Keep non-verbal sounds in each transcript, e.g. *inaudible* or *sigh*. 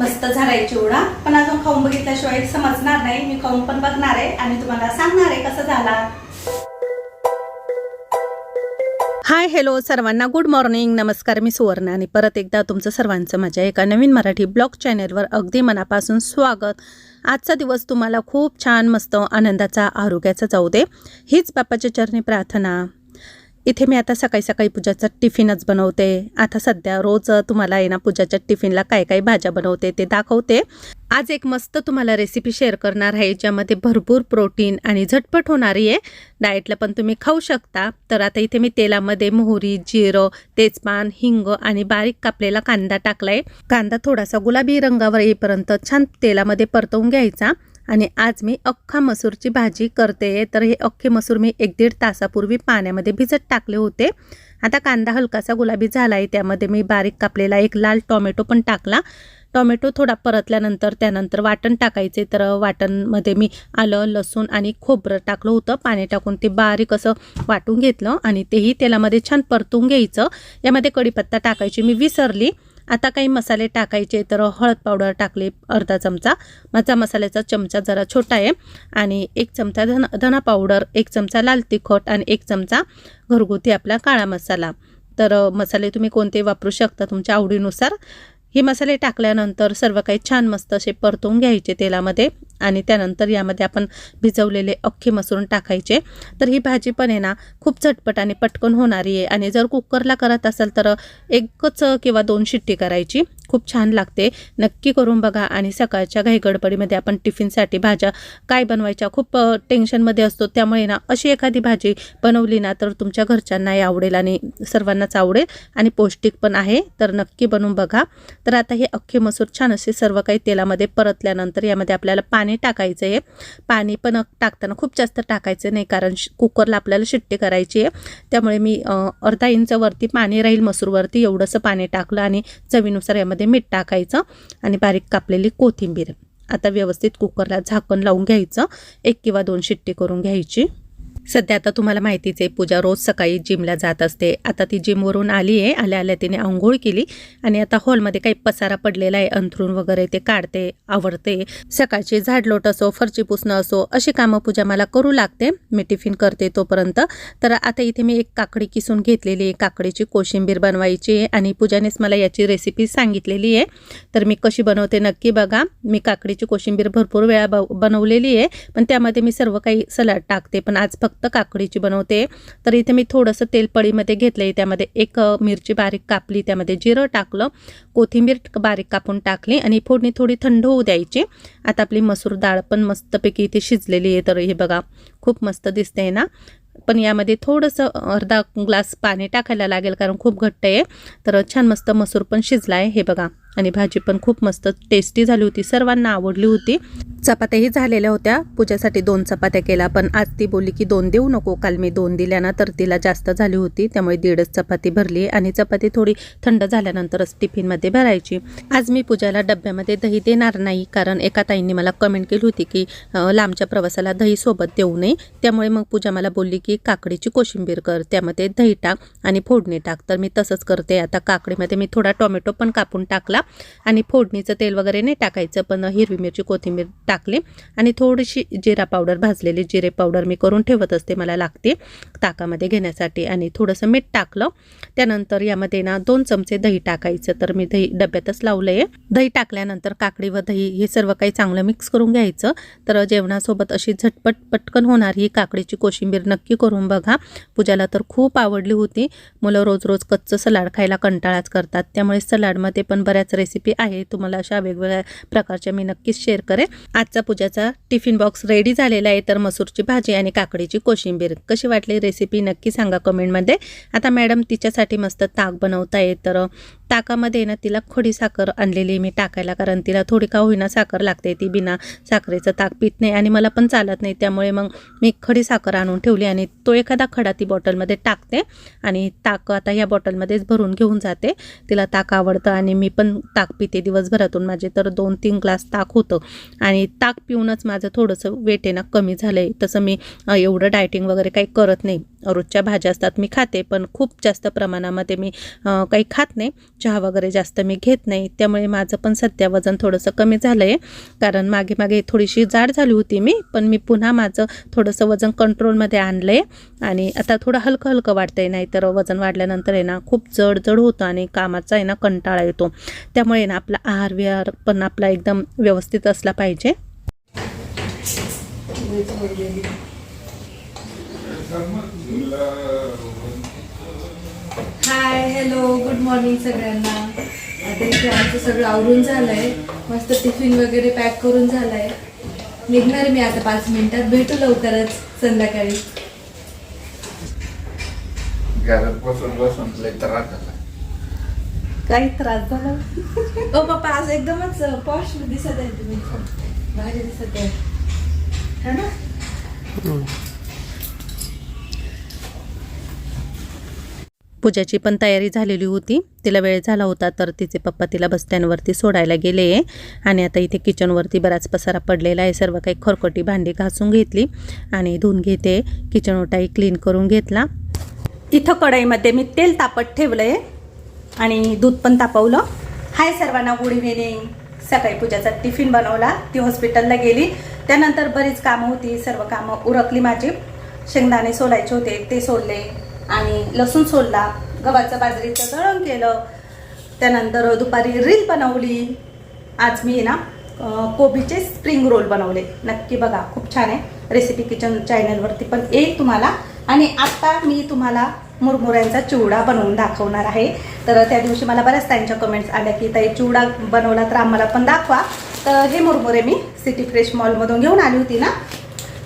मस्त झालाय चिवडा. पण अजून खाऊन बघितल्याशिवाय समजणार नाही. मी खाऊन पण बघणार आहे आणि तुम्हाला सांगणार आहे कसं झाला. हाय हॅलो सर्वांना गुड मॉर्निंग नमस्कार मी सुवर्ण आणि परत एकदा तुमचं सर्वांचं माझ्या एका नवीन मराठी ब्लॉग चॅनेलवर अगदी मनापासून स्वागत. आजचा दिवस तुम्हाला खूप छान मस्त आनंदाचा आरोग्याचा जाऊ दे. हीच बापाच्या चरणी प्रार्थना. इथे मी आता सकाळी सकाळी पूजाचा टिफिनच बनवते. आता सध्या रोज तुम्हाला आहे ना पूजाच्या टिफिनला काय काय भाज्या बनवते ते दाखवते. आज एक मस्त तुम्हाला रेसिपी शेअर करणार आहे ज्यामध्ये भरपूर प्रोटीन आणि झटपट होणारी आहे. डाएटला पण तुम्ही खाऊ शकता. तर आता इथे मी तेलामध्ये मोहरी जिरं तेजपान हिंग आणि बारीक कापलेला कांदा टाकलाय. कांदा थोडासा गुलाबी रंगावर येईपर्यंत छान तेलामध्ये परतवून घ्यायचा. आणि आज मी अख्खा मसूरची भाजी करते. तर हे अख्खे मसूर मी एक दीड तासापूर्वी पाण्यामध्ये भिजत टाकले होते. आता कांदा हलकासा गुलाबी झाला आहे त्यामध्ये मी बारीक कापलेला एक लाल टोमॅटो पण टाकला. टोमॅटो थोडा परतल्यानंतर त्यानंतर वाटण टाकायचे. तर वाटणमध्ये मी आलं लसूण आणि खोबरं टाकलं होतं. पाणी टाकून ते बारीक असं वाटून घेतलं आणि तेही तेलामध्ये छान परतून घ्यायचं. यामध्ये कढीपत्ता टाकायची मी विसरली. आता काही मसाले टाकायचे तर हळद पावडर टाकली अर्धा चमचा. माझा मसाल्याचा चमचा जरा छोटा आहे आणि एक चमचा धन धना पावडर एक चमचा लाल तिखट आणि एक चमचा घरगुती आपला काळा मसाला. तर मसाले तुम्ही कोणते वापरू शकता तुमच्या आवडीनुसार. हे मसाले टाकल्यानंतर सर्व काही छान मस्त असे परतून घ्यायचे तेलामध्ये. आणि त्यानंतर यामध्ये आपण भिजवलेले अख्खे मसूर टाकायचे. तर ही भाजी पण आहे ना खूप झटपट आणि पटकन होणारी आहे. आणि जर कुकरला करत असाल तर एकच किंवा दोन शिट्टी करायची. खूप छान लागते. नक्की करून बघा आणि सकाळच्या घाई गडबडीमध्ये आपण टिफिनसाठी भाज्या काय बनवायच्या खूप टेन्शनमध्ये असतो. त्यामुळे ना अशी एखादी भाजी बनवली ना तर तुमच्या घरच्यांनाही आवडेल आणि सर्वांनाच आवडेल. आणि पौष्टिक पण आहे. तर नक्की बनवून बघा. तर आता हे अख्खे मसूर छान असे सर्व काही तेलामध्ये परतल्यानंतर यामध्ये आपल्याला पाणी टाकायचं आहे. पाणी पण टाकताना खूप जास्त टाकायचं नाही कारण श- कुकरला आपल्याला शिट्टी करायची आहे. त्यामुळे मी अर्धा इंचवरती पाणी राहील मसूरवरती एवढंसं पाणी टाकलं आणि चवीनुसार यामध्ये मीठ टाकायचं आणि बारीक कापलेली कोथिंबीर. आता व्यवस्थित कुकरला झाकण लावून घ्यायचं. एक किंवा दोन शिट्टी करून घ्यायची. सध्या आता तुम्हाला माहितीच आहे पूजा रोज सकाळी जिमला जात असते. आता ती जिमवरून आली आहे आल्या आल्या तिने आंघोळ केली आणि आता हॉलमध्ये काही पसारा पडलेला आहे अंथरूण वगैरे ते काढते आवडते सकाळची झाडलोट असो फरची पुसणं असो अशी कामं पूजा मला करू लागते. मी टिफिन करते तोपर्यंत. तर आता इथे मी एक काकडी किसून घेतलेली आहे काकडीची कोशिंबीर बनवायची आहे आणि पूजानेच मला याची रेसिपी सांगितलेली आहे. तर मी कशी बनवते नक्की बघा. मी काकडीची कोशिंबीर भरपूर वेळा ब बनवलेली आहे पण त्यामध्ये मी सर्व काही सलाड टाकते पण आज फक्त फक्त काकडीची बनवते. तर इथे मी थोडंसं तेल पळीमध्ये घेतलं आहे त्यामध्ये एक मिरची बारीक कापली. त्यामध्ये जिरं टाकलं. कोथिंबीर बारीक कापून टाकली. आणि फोडणी थोडी थंड होऊ द्यायची. आता आपली मसूर डाळ पण मस्तपैकी इथे शिजलेली आहे. तर हे बघा खूप मस्त दिसते ना? पण यामध्ये थोडंसं अर्धा ग्लास पाणी टाकायला लागेल कारण खूप घट्ट आहे. तर छान मस्त मसूर पण शिजला आहे हे बघा. आणि भाजी पण खूप मस्त टेस्टी झाली होती. सर्वांना आवडली होती. चपात्याही झालेल्या होत्या. पूजासाठी दोन चपात्या केल्या. पण आज ती बोलली की दोन देऊ नको. काल मी दोन दिल्या ना तर तिला जास्त झाली होती. त्यामुळे दीडच चपाती भरली आणि चपाती थोडी थंड झाल्यानंतरच टिफिनमध्ये भरायची. आज मी पूजाला डब्यामध्ये दही देणार नाही. कारण एका ताईंनी मला कमेंट केली होती की लांबच्या प्रवासाला दही सोबत देऊ नये. त्यामुळे मग पूजा मला बोलली की काकडीची कोशिंबीर कर. त्यामध्ये दही टाक आणि फोडणी टाक. तर मी तसंच करते. आता काकडीमध्ये मी थोडा टोमॅटो पण कापून टाकला. आणि फोडणीचं तेल वगैरे नाही टाकायचं पण हिरवी मिरची कोथिंबीर टाकली आणि थोडीशी जिरा पावडर भाजलेली जिरे पावडर मी करून ठेवत असते मला लागते ताकामध्ये घेण्यासाठी. आणि थोडंसं मीठ टाकलं त्यानंतर यामध्ये ना दोन चमचे दही टाकायचं तर मी दही डब्यातच लावलं आहे दही टाकल्यानंतर काकडी व दही हे सर्व काही चांगलं मिक्स करून घ्यायचं. तर जेवणासोबत अशी झटपट पटकन होणारी ही काकडीची कोशिंबीर नक्की करून बघा. पूजाला तर खूप आवडली होती. मुलं रोज रोज कच्चं सलाड खायला कंटाळाच करतात त्यामुळे सलाडमध्ये पण बऱ्याच रेसिपी आहे. तुम्हाला अशा वेगवेगळ्या प्रकारच्या मी नक्कीच शेअर करेन. आजचा पूजाचा टिफिन बॉक्स रेडी झालेला आहे. तर मसूरची भाजी आणि काकडीची कोशिंबीर. कशी वाटली रेसिपी नक्की सांगा कमेंटमध्ये आता मॅडम तिच्यासाठी मस्त ताक बनवताय तर ताकामध्ये ना तिला खडी साखर आणलेली मी टाकायला कारण तिला थोडी का होईना साखर लागते ती बिना साखरेचं ताक पित नाही आणि मला पण चालत नाही. त्यामुळे मग मी खडी साखर आणून ठेवली आणि तो एखादा खडा ती बॉटलमध्ये टाकते आणि ताक आता ह्या बॉटलमध्येच भरून घेऊन जाते. तिला ताक आवडतं आणि मी पण ताक पिते दिवसभरातून. माझे तर दोन तीन ग्लास ताक होतं आणि ताक पिऊनच माझं थोडंसं वेट आहे ना कमी झालं आहे तसं मी एवढं डायटिंग वगैरे काही करत नाही. रोजच्या भाज्या असतात मी खाते पण खूप जास्त प्रमाणामध्ये मी काही खात नाही. चहा वगैरे जास्त मी घेत नाही. त्यामुळे माझं पण सध्या वजन थोडंसं कमी झालं आहे कारण मागे मागे थोडीशी जाड झाली होती मी पण मी पुन्हा माझं थोडंसं वजन कंट्रोलमध्ये आणलं आहे आणि आता थोडं हलकं हलकं वाटतंय नाही तर वजन वाढल्यानंतर आहे ना खूप जड जड होतं आणि कामाचा आहे ना कंटाळा येतो. त्यामुळे ना आपला आहार विहार पण आपला एकदम व्यवस्थित असला पाहिजे. हाय हॅलो गुड मॉर्निंग सगळ्यांना. आता इथे आमचं सगळं आवरून झालंय. मस्त टिफिन वगैरे पॅक करून झालाय. निघणार मी आता पाच मिनिटात. भेटू लवकरच संध्याकाळी. घरात बसून बसून लय त्रास झाला काही त्रास झाला? *laughs* ओ पप्पा आज एकदमच पॉश दिसत आहे तुम्ही. भारी दिसत आहे. है ना? पूजाची पण तयारी झालेली होती. तिला वेळ झाला होता तर तिचे पप्पा तिला बस स्टँडवरती सोडायला गेले. आणि आता इथे किचनवरती बराच पसारा पडलेला आहे. सर्व काही खरकटी भांडी घासून घेतली आणि धुवून घेते. किचन ओटाई क्लीन करून घेतला. इथं कढईमध्ये मी तेल तापत ठेवलं आहे आणि दूध पण तापवलं. हाय सर्वांना गुड इव्हिनिंग सकाळी पूजाचा टिफिन बनवला. ती हॉस्पिटलला गेली. त्यानंतर बरीच कामं होती. सर्व कामं उरकली माझी. शेंगदाणे सोलायचे होते. ते सोडले आणि लसूण सोलला गव्हाचं बाजरीचं दळण केलं. त्यानंतर दुपारी रील बनवली. आज मी ना कोबीचे स्प्रिंग रोल बनवले. नक्की बघा खूप छान आहे. रेसिपी किचन चॅनलवरती पण येईल तुम्हाला. आणि आत्ता मी तुम्हाला मुरमुऱ्यांचा चिवडा बनवून दाखवणार आहे. तर त्या दिवशी मला बऱ्याच त्यांच्या कमेंट्स आल्या की ताई चिवडा बनवला तर आम्हाला पण दाखवा. तर हे मुरमुरे मी सिटी फ्रेश मॉलमधून घेऊन आली होती ना.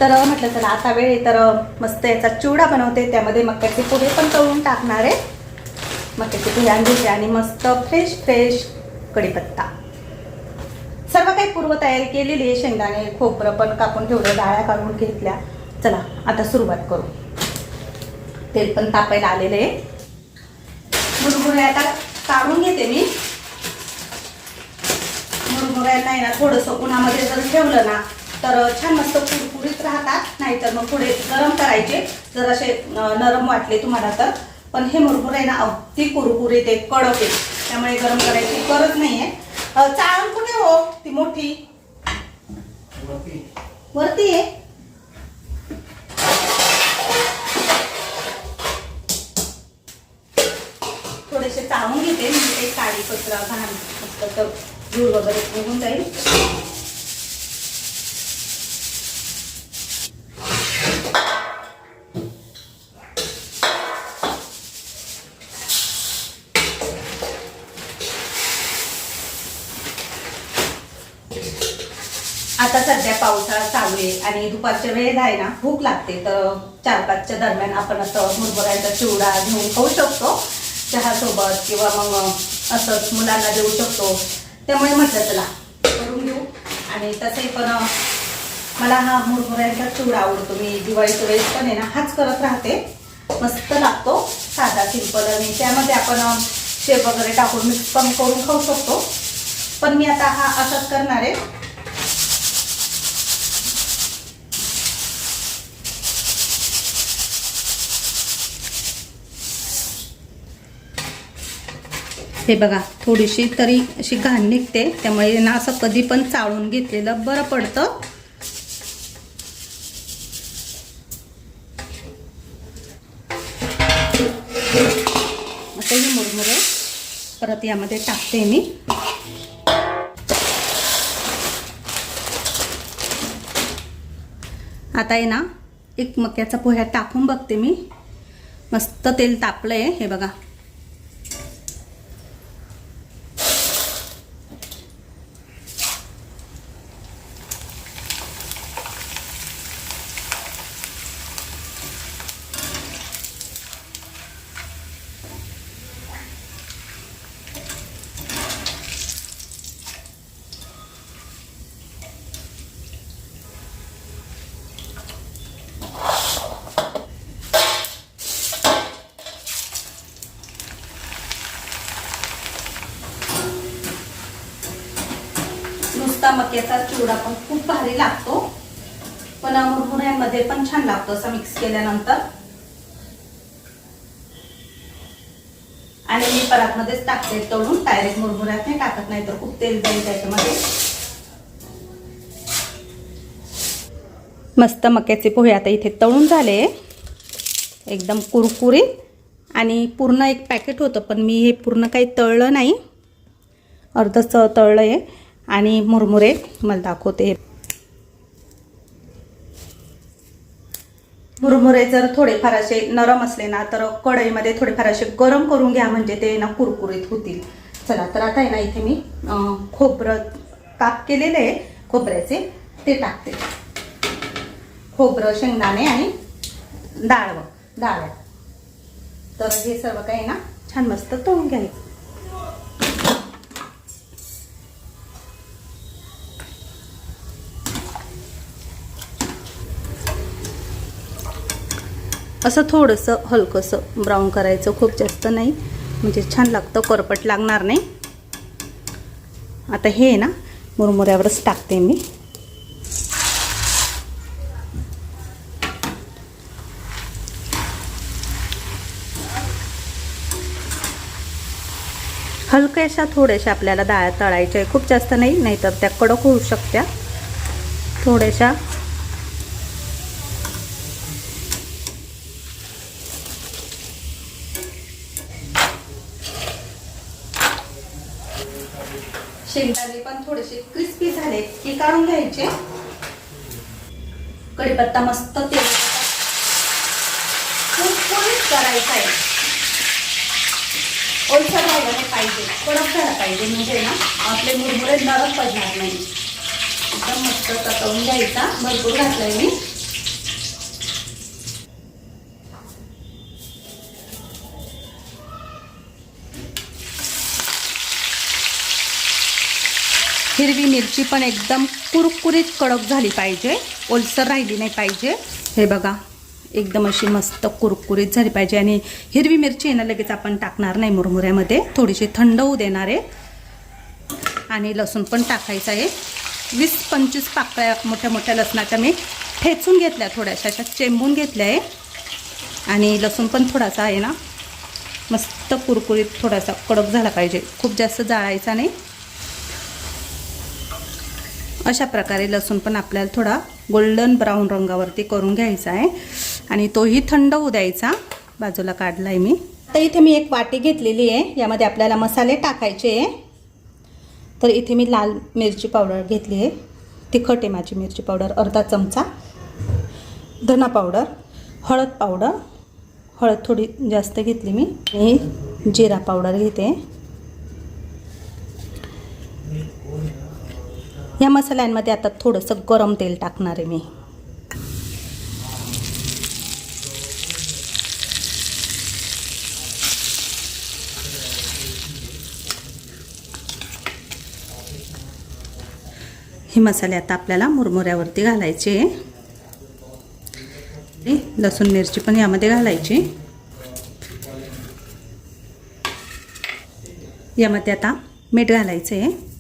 तर म्हटलं चला आता वेळ तर मस्त याचा चिवडा बनवते. त्यामध्ये मक्याचे पोहे पण तळून टाकणार आहे. मक्याचे पोहे आणले आणि मस्त फ्रेश फ्रेश कढीपत्ता. सर्व काही पूर्वतयारी केलेली आहे शेंगदाणे खोबरं पण कापून ठेवलं डाळ्या काढून घेतल्या. चला आता सुरुवात करू. तेल पण तापायला आलेलं आहे. मुरमुरे आता काढून घेते मी. मुरमुऱ्यांना आहे ना थोडंसं उन्हामध्ये जर ठेवलं ना तर छान मस्त कुरकुरीत राहतात. नाहीतर मग थोडे गरम करायचे. जर असे नरम वाटले तुम्हाला तर. पण हे मुरमुरे आहे ना अगदी कुरकुरीत आहे कडक आहे त्यामुळे गरम करायची गरज नाही आहे चाळण कुठे हो? ती मोठी. वरती. आहे. थोडेसे चाळून घेते. म्हणजे ते काळी कचरा घाण मस्त तर धूळ वगैरे निघून जाईल. आता सध्या पावसाळा चालू आहे आणि दुपारच्या वेळेत आहे ना भूक लागते. तर चार पाचच्या दरम्यान आपण असं मुरमुऱ्यांचा चिवडा घेऊन खाऊ शकतो चहासोबत किंवा मग असंच मुलांना देऊ शकतो. त्यामुळे म्हटलं चला करून घेऊ. आणि तसंही पण मला हा मुरमुऱ्यांचा चिवडा आवडतो. मी दिवाळीच्या वेळेस पण आहे ना हाच करत राहते. मस्त लागतो साधा सिंपल. आणि त्यामध्ये आपण शेप वगैरे टाकून मिक्स पण करून खाऊ शकतो. पण मी आता हा असाच करणार आहे. हे बघा थोडीशी तरी अशी घाण निघते. त्यामुळे ना असं कधी पण चाळून घेतलेलं बरं पडतं. आता हे मुरमुरे परत यामध्ये टाकते मी. आता आहे ना एक मक्याचा पोह्यात टाकून बघते मी. मस्त तेल तापलं आहे हे बघा. नुसता मक्याचा चिवडा पण खूप भारी लागतो. पण मुरमुऱ्यांमध्ये पण छान लागतो असं मिक्स केल्यानंतर. आणि मी परातमध्येच टाकते तळून. डायरेक्ट मुरमुऱ्यात नाही टाकत नाही तर खूप तेल जाईल त्याच्यामध्ये. मस्त मक्याचे पोहे आता इथे तळून झाले. एकदम कुरकुरीत. आणि पूर्ण एक पॅकेट होतं पण मी हे पूर्ण काही तळलं नाही. अर्धच तळलं आहे आणि मुरमुरे मला दाखवते. मुरमुरे जर थोडेफार असे नरम असले ना तर कढईमध्ये थोडेफार असे गरम करून घ्या म्हणजे ते ना कुरकुरीत होतील. चला तर आता आहे ना इथे मी खोबरं काप केलेले आहे खोबऱ्याचे ते टाकते. खोबरं शेंगदाणे आणि डाळ डाळ तर हे सर्व काही ना छान मस्त तळून घ्यायचं. असं थोडंसं हलकंसं ब्राऊन करायचं खूप जास्त नाही. म्हणजे छान लागतं करपट लागणार नाही. आता हे ना मुरमुऱ्यावरच टाकते मी. हलक्याशा थोड्याशा आपल्याला डाळ तळायच्या आहे. खूप जास्त नाही नाहीतर त्या कडक होऊ शकत्या. थोड्याशा शेंगदाणे पण थोडेसे क्रिस्पी झाले की काढून घ्यायचे. कढीपत्ता मस्त तेल कुरकुरीत करायचा आहे. ओलसर राहिलं पाहिजे कडक झाला पाहिजे म्हणजे ना आपले मुरमुरे नरम पडणार नाही. एकदम मस्त तळून घ्यायचा भरपूर घातलाय मी. हिरवी मिरची पण एकदम कुरकुरीत कडक झाली पाहिजे. ओलसर राहिली नाही पाहिजे. हे बघा एकदम अशी मस्त कुरकुरीत झाली पाहिजे. आणि हिरवी मिरची आहे ना लगेच आपण टाकणार नाही मुरमुऱ्यामध्ये. थोडीशी थंड होऊ देणार आहे. आणि लसूण पण टाकायचं आहे. वीस पंचवीस पाकळ्या मोठ्या मोठ्या लसणाच्या मी ठेचून घेतल्या थोड्याशा अशा चेंबून घेतल्या आहे. आणि लसूण पण थोडासा आहे ना मस्त कुरकुरीत थोडासा कडक झाला पाहिजे. खूप जास्त जाळायचा नाही. अशा प्रकारे लसूण पण आपल्याला थोडा गोल्डन ब्राऊन रंगावरती करून घ्यायचा आहे. आणि तोही थंड होऊ द्यायचा. बाजूला काढला आहे मी. तर इथे मी एक वाटी घेतलेली आहे. यामध्ये आपल्याला मसाले टाकायचे आहे. तर इथे मी लाल मिरची पावडर घेतली आहे. तिखट आहे माझी मिरची पावडर अर्धा चमचा. धना पावडर हळद पावडर. हळद थोडी जास्त घेतली मी. आणि जिरा पावडर घेते. या मसाल्यांमध्ये आता थोडंसं गरम तेल टाकणार आहे मी. हे मसाले आता आपल्याला मुरमुऱ्यावरती घालायचे. लसूण मिरची पण यामध्ये घालायची. यामध्ये आता मीठ घालायचं आहे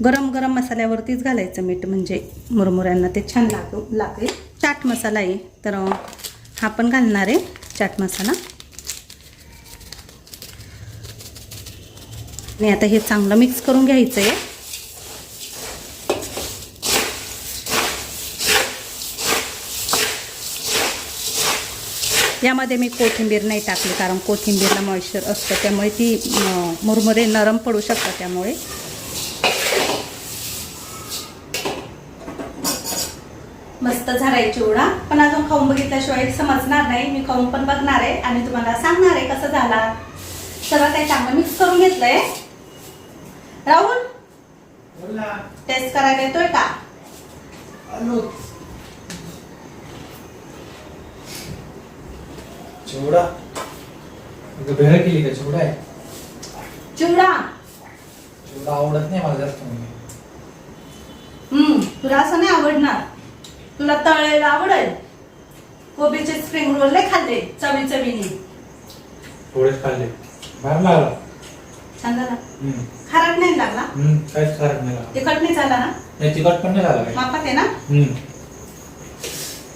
गरम गरम मसाल्यावरतीच घालायचं मीठ म्हणजे मुरमुऱ्यांना ते छान लागू लागेल. चाट मसाला आहे तर हा पण घालणार आहे चाट मसाला. आणि आता हे चांगलं मिक्स करून घ्यायचं आहे यामध्ये मी कोथिंबीर नाही टाकली कारण कोथिंबीरला मॉइश्चर असतं त्यामुळे ती मुरमुरे नरम पडू शकतात त्यामुळे. मस्त झालाय चिवडा पण अजून खाऊन बघितल्याशिवाय समजणार नाही. मी खाऊन पण बघणार आहे आणि तुम्हाला सांगणार आहे कसं झाला. सगळं काही चांगलं मिक्स करून घेतलंय. राहुल टेस्ट करायला येतोय का? चिवडा. केली का? चिवडा आहे. चिवडा. चिवडा आवडत नाही मला जास्त म्हणजे. तुला असं नाही आवडणार. तुला तळलेला आवडेल? कोबीचे स्प्रिंग रोल नाही खाल्ले चवी चवीने थोडेच खाल्ले. लागला. छान झाला. हम्म. खारट नाही लागला? हम्म, काहीच खराब नाही लागला. तिखट नाही झाला ना? नाही तिखट पण नाही झाला काही. मापात आहे ना? हम्म.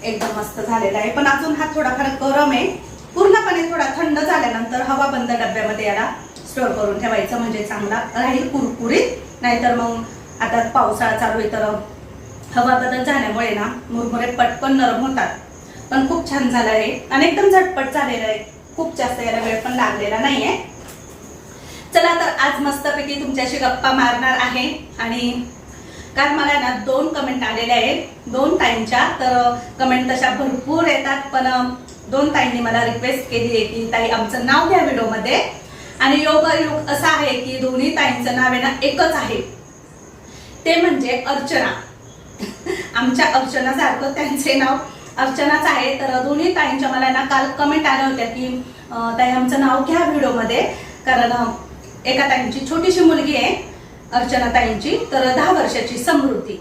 एकदम मस्त झालेला आहे. पण अजून हा थोडाफार गरम आहे. पूर्णपणे थोडा थंड झाल्यानंतर हवा बंद डब्यामध्ये याला स्टोर करून ठेवायचं. म्हणजे चांगला राहील कुरकुरीत. नाहीतर मग आता पावसाळा चालू आहे तर हवा बदल झाल्यामुळे ना मुरमुरे पटकन नरम होतात. पण खूप छान झालं आहे आणि एकदम झटपट झालेलं आहे. खूप जास्त याला वेळ पण लागलेला नाहीये. चला तर आज मस्तपैकी तुमच्याशी गप्पा मारणार आहे. आणि कारण मला ना दोन कमेंट आलेल्या आहेत. दोन ताईंच्या. तर कमेंट तशा भरपूर येतात. पण दोन ताईंनी मला रिक्वेस्ट केली आहे की ताई आमचं नाव घ्या व्हिडिओमध्ये. आणि योग योग असा आहे की दोन्ही ताईंचं नाव आहे ना एकच आहे. ते म्हणजे अर्चना. आमच्या अर्चना सारखं त्यांचे नाव अर्चनाच आहे. तर दोन्ही ताईंच्या मला ना काल कमेंट आल्या होत्या की ताई आमचं नाव घ्या व्हिडिओमध्ये. कारण एका ताईंची छोटीशी मुलगी आहे अर्चना ताईंची. तर दहा वर्षाची समृद्धी.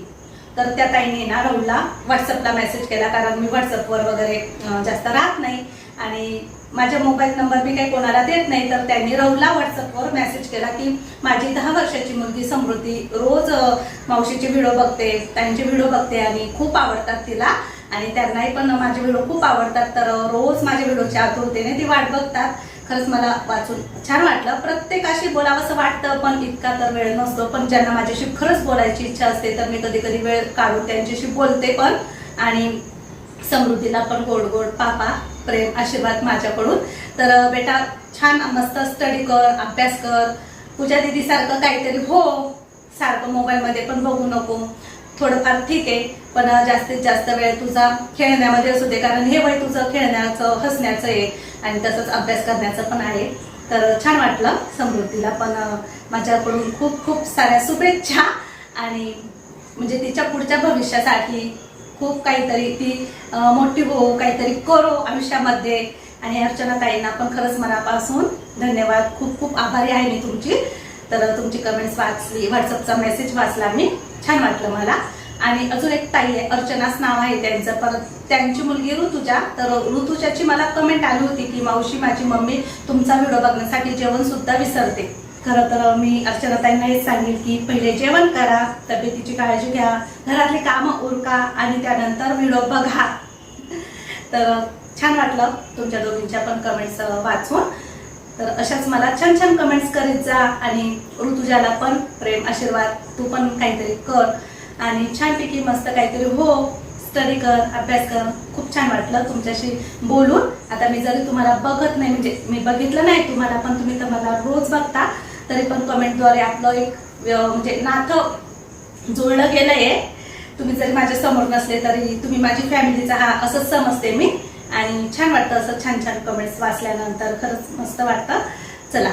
तर त्या ताईने ना राहुलला व्हॉट्सअपला मेसेज केला. कारण मी व्हॉट्सअपवर वगैरे जास्त राहत नाही. आणि माझ्या मोबाईल नंबर मी काही कोणाला देत नाही तर त्यांनी राहुलला व्हॉट्सअपवर मेसेज केला की माझी दहा वर्षाची मुलगी समृद्धी रोज मावशीचे व्हिडिओ बघते त्यांचे व्हिडिओ बघते आणि खूप आवडतात तिला. आणि त्यांनाही पण माझे व्हिडिओ खूप आवडतात तर रोज माझ्या व्हिडिओच्या आतुरतेने ती वाट बघतात. खरंच मला वाचून छान वाटलं. प्रत्येकाशी बोलावंसं वाटतं पण इतका तर वेळ नसतो. पण ज्यांना माझ्याशी खरंच बोलायची इच्छा असते तर मी कधी कधी वेळ काढून त्यांच्याशी बोलते पण. आणि समृद्धीला पण गोड गोड पापा. प्रेम आशीर्वाद माझ्याकडून. तर बेटा छान मस्त स्टडी कर अभ्यास कर. पूजा दिदी सारखं काहीतरी हो सारखं मोबाईलमध्ये पण बघू नको. थोडंफार ठीक आहे पण जास्तीत जास्त वेळ तुझा खेळण्यामध्ये असू दे कारण हे वय तुझं खेळण्याचं हसण्याचं आहे. आणि तसंच अभ्यास करण्याचं पण आहे. तर छान वाटलं समृद्धीला पण माझ्याकडून खूप खूप साऱ्या शुभेच्छा. आणि म्हणजे तिच्या पुढच्या भविष्यासाठी खूप काहीतरी ती मोठी हो काहीतरी करो आयुष्यामध्ये. आणि अर्चना ताईंना पण खरंच मनापासून धन्यवाद. खूप खूप आभारी आहे मी तुमची. तर तुमची कमेंट्स वाचली व्हॉट्सअपचा मेसेज वाचला मी. छान वाटलं मला. आणि अजून एक ताई आहे अर्चनाच नाव आहे त्यांचं. परत त्यांची मुलगी ऋतुजा. तर ऋतुजाची मला कमेंट आली होती की मावशी माझी मम्मी तुमचा व्हिडिओ बघण्यासाठी जेवण सुद्धा विसरते. खरं तर मी अर्चनाताईंना हेच सांगेल की पहिले जेवण करा तब्येतीची काळजी घ्या घरातली कामं उरका आणि त्यानंतर व्हिडिओ बघा. तर छान वाटलं तुमच्या दोघींच्या पण कमेंट्स वाचून. तर अशाच मला छान छान कमेंट्स करीत जा आणि ऋतुजाला पण प्रेम आशीर्वाद तू पण काहीतरी कर आणि छानपैकी मस्त काहीतरी हो स्टडी कर अभ्यास कर. खूप छान वाटलं तुमच्याशी बोलून. आता मी जरी तुम्हाला बघत नाही म्हणजे मी बघितलं नाही तुम्हाला पण तुम्ही तर मला रोज बघता. तरी पण कमेंटद्वारे आपलं एक म्हणजे नातं जुळलं गेलं आहे तुम्ही जरी माझ्यासमोर नसले तरी तुम्ही माझी फॅमिलीचा हा असंच समजते मी. आणि छान वाटतं असं छान छान कमेंट्स वाचल्यानंतर खरंच मस्त वाटतं. चला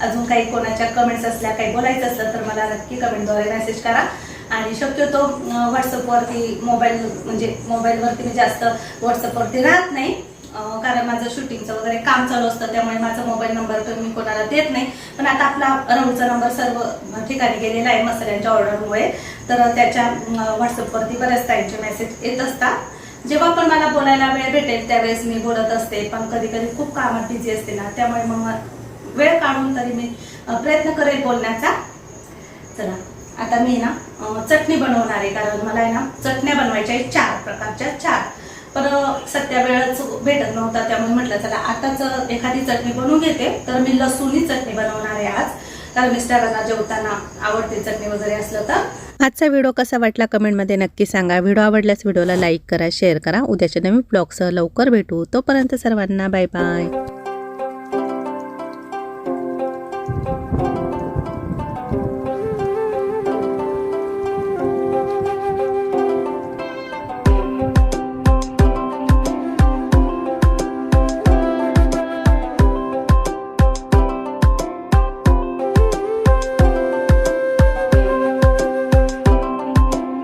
अजून काही कोणाच्या कमेंट्स असल्या काही बोलायचं असलं तर मला नक्की कमेंटद्वारे मेसेज करा. आणि शक्यतो व्हॉट्सअपवरती मोबाईल म्हणजे मोबाईलवरती मी जास्त व्हॉट्सअपवरती राहत नाही. कारण माझं शूटिंगचं वगैरे काम चालू असतं त्यामुळे माझा मोबाईल नंबर तर मी कोणाला देत नाही. पण आता आपला राहुलचा नंबर सर्व ठिकाणी गेलेला आहे मसाल्यांच्या ऑर्डरमुळे तर त्याच्या व्हॉट्सअपवरती बऱ्याच टाईमचे मेसेज येत असतात. जेव्हा पण मला बोलायला वेळ भेटेल त्यावेळेस मी बोलत असते. पण कधी कधी खूप कामात बिझी असते ना त्यामुळे मग वेळ काढून तरी मी प्रयत्न करेल बोलण्याचा. चला आता मी ना चटणी बनवणार आहे. कारण मला आहे ना चटण्या बनवायच्या आहेत चार प्रकारच्या चार. पण अं, सध्या वेळच भेटत नव्हता त्यामुळे म्हटलं चला आताच एखादी चटणी बनवून घेते. तर मी लसूणी चटणी बनवणार आहे आज. तर मिस्टरांना जेवताना आवडते चटणी वगैरे असलं तर. आजचा व्हिडिओ कसा वाटला कमेंटमध्ये नक्की सांगा. व्हिडिओ आवडल्यास व्हिडिओला लाईक करा शेअर करा. उद्याच्या नवीन ब्लॉगसह लवकर भेटू. तोपर्यंत सर्वांना बाय बाय.